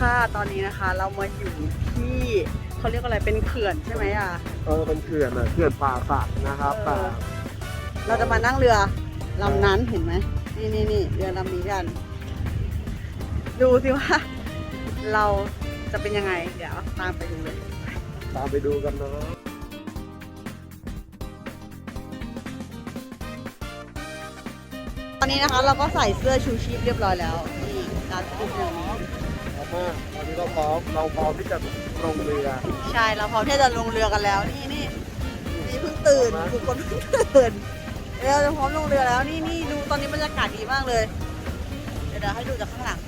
ค่ะ ตอนนี้นะคะเรามาอยู่ที่เขาเรียกว่าอะไรเป็นเขื่อนใช่ไหมอะ เออเป็นเขื่อนอะเขื่อนป่าสักนะครับเอแต่อเราจะมานั่งเรือลำนั้นเห็นไหมนี่นี่นี่เรือลำนี้กัน ดูสิว่า เราจะเป็นยังไง เดี๋ยวตามไปดูเลย ตามไปดูกันเนาะตอนนี้นะคะเราก็ใส่เสื้อชูชีพเรียบร้อยแล้วนี่การขึ้นเรือนี้เอา มาตอนนี้เราพร้อมเราพร้อมที่จะลงเรือใช่เราพร้อมที่จะลงเรือกันแล้วนี่นี่นี่เพิ่งตื่นทุกคนเพิ่งตื่นเราจะพร้อมลงเรือแล้วนี่นี่ดูตอนนี้บรรยากาศดีมากเลย เดี๋ยวเดี๋ยวให้ดูจากข้างหลัง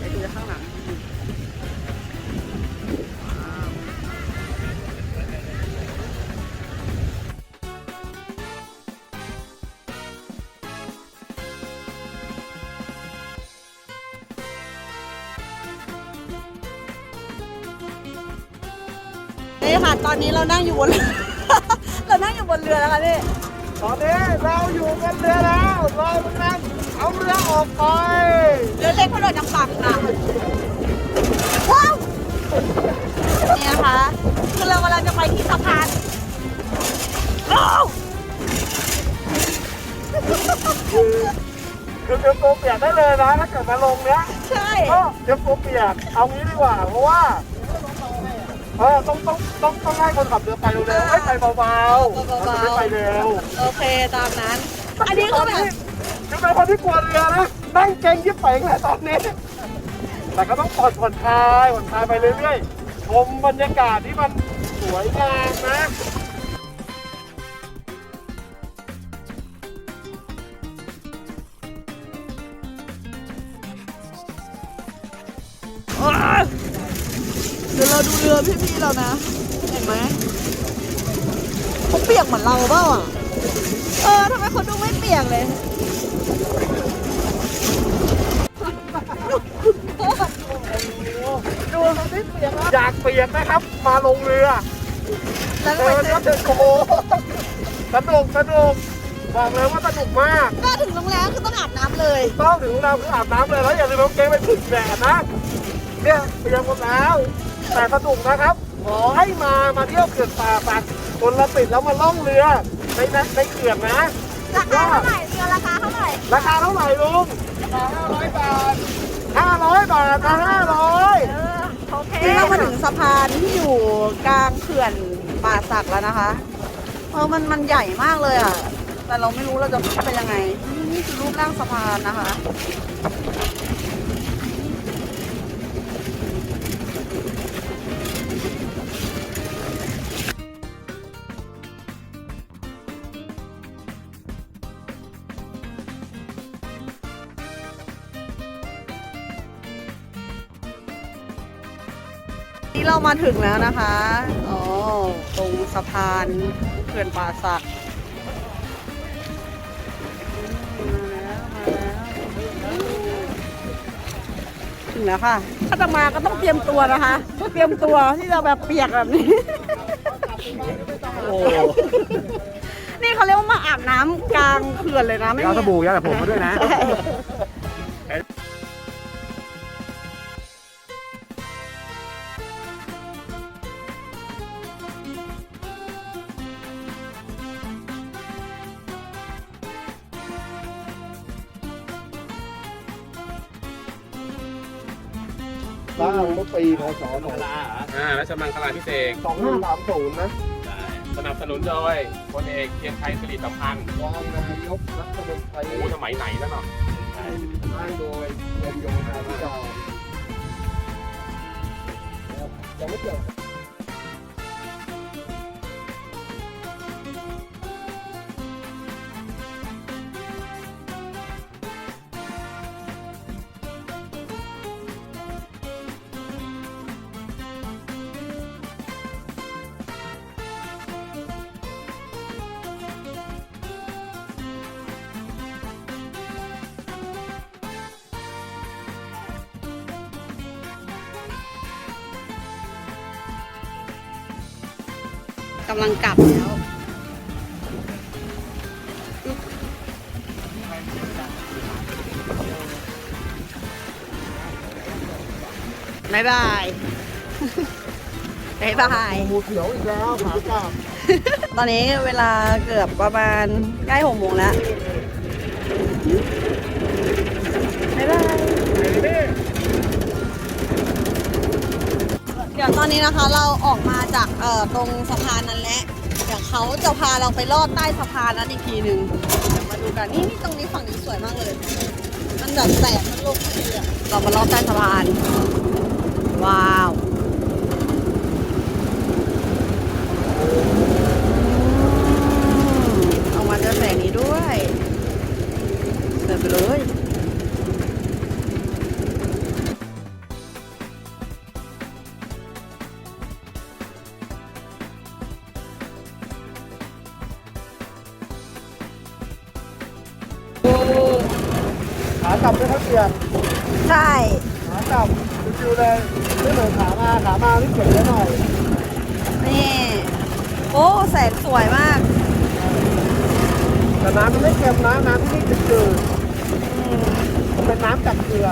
ให้ดูจากข้างหลัง นี่ค่ะตอนนี้เรานั่งอยู่บน เรานั่งอยู่บนเรือแล้วค่ะนี่ตอนนี้เราอยู่บนเรือแล้วเรากำลังเอาเรือออกไปเรือเล็กพระโดดน้ำปักค่ะว้าวนี่นะคะคือเรากำลังจะไปที่สะพานอ้าวคือคือเตรียมตัวเปียกได้เลยนะถ้าเกิดมาลงเนี้ยใช่ก็เตรียมตัวเปียกเอางี้ดีกว่าเพราะว่า เออต้องต้องต้องต้องให้คนขับเรือไปเร็วๆให้ไปเบาๆเราจะไม่ไปเร็วโอเคตามนั้น อันนี้คือแบบคือเป็นคนที่กลัวเรือนะนั่งเก่งยิบเป่งเลยตอนนี้ แต่ก็ต้องผ่อนผ่อนคลายผ่อนคลายไปเรื่อยๆชมบรรยากาศที่มันสวยงามนะ เราดูเรือพี่ๆเรานะ เห็นไหมเขาเปียกเหมือนเราเปล่าอะ เออทำไมเขาดูไม่เปียกเลยดูไม่เปียกอยากเปียกนะครับ มาลงเรือแล้วก็เดิไปนซื้อก็เดินโอ้สนุกสนุกบอกเลยว่าสนุกมาก ก็ถึงโรงแรมคือต้องอาบน้ำเลย ต้องถึงเราคืออาบน้ำเลยแล้วอย่าลืมเอาเกงไปผึ่งแดดนะ เนี่ยเปียกหมดแล้วแต่สนุกนะครับ ขอให้มามาเที่ยวเขื่อนป่าสักคนละติดแล้วมาล่องเรือในในในเขื่อนนะราคาเท่าไหร่เรือราคาเท่าไหร่ ราคาเท่าไหร่ลุงห้าร้อยบาทห้าร้อยบาทนะห้าร้อยเออโอเคนี่เรามาถึงสะพานที่อยู่กลางเขื่อนป่าสักแล้วนะคะเออมันมันใหญ่มากเลยอะ แต่เราไม่รู้เราจะขึ้นไปยังไง นี่นี่คือรูปร่างสะพานนะคะ เรามาถึงแล้วนะคะอ๋อตรงสะพานเขื่อนป่าสักมาแล้วมาแล้วถึงแล้วค่ะ ถ้าจะมาก็ต้องเตรียมตัวนะคะ เตรียมตัวที่จะแบบเปียกแบบนี้โอ้นี่เขาเรียกว่ามาอาบน้ำกลางเขื่อนเลยนะไม่เอามีสบู่ยาแต่ผมมาด้วยนะ สร้างเมื่อปีพศอ่ารัชมังคลาพิเศษกสองห้าสามศูนย์นะสนับสนุนโดยพลเอกเกียรติชัยสิริสัมพันธ์รองนายกรัฐมนตรีโอ้สมัยไหนแล้วเนาะสร้างโดยกรมโยธาธิการยังไม่เกิด กำลังกลับแล้วบ๊ายบายบ๊ายบายหมูเขียวอีกแล้วขากลับ ตอนนี้เวลาเกือบประมาณใกล้หกโมงแล้วบ๊ายบาย เดี๋ยวตอนนี้นะคะเราออกมาจากเอ่อตรงสะพานนั้นแหละเดี๋ยวเขาจะพาเราไปลอดใต้สะพานนั้นอีกทีหนึ่งเดี๋ยวมาดูกันนี่นี่ตรงนี้ฝั่งนี้สวยมากเลย มันแบบแสงมันลงพอดีอะเรามาลอดใต้สะพาน ว้าวากลับด้วยครับเสียใช่ ขากลับชิวๆเลยไม่เหมือนขามาขามานี่เก็บเยอะหน่อยนี่ โอ้แสงสวยมากแต่น้ำมันไม่เค็มนะน้ำที่นี่จืดอืมๆมันเป็นน้ำจากเกลือ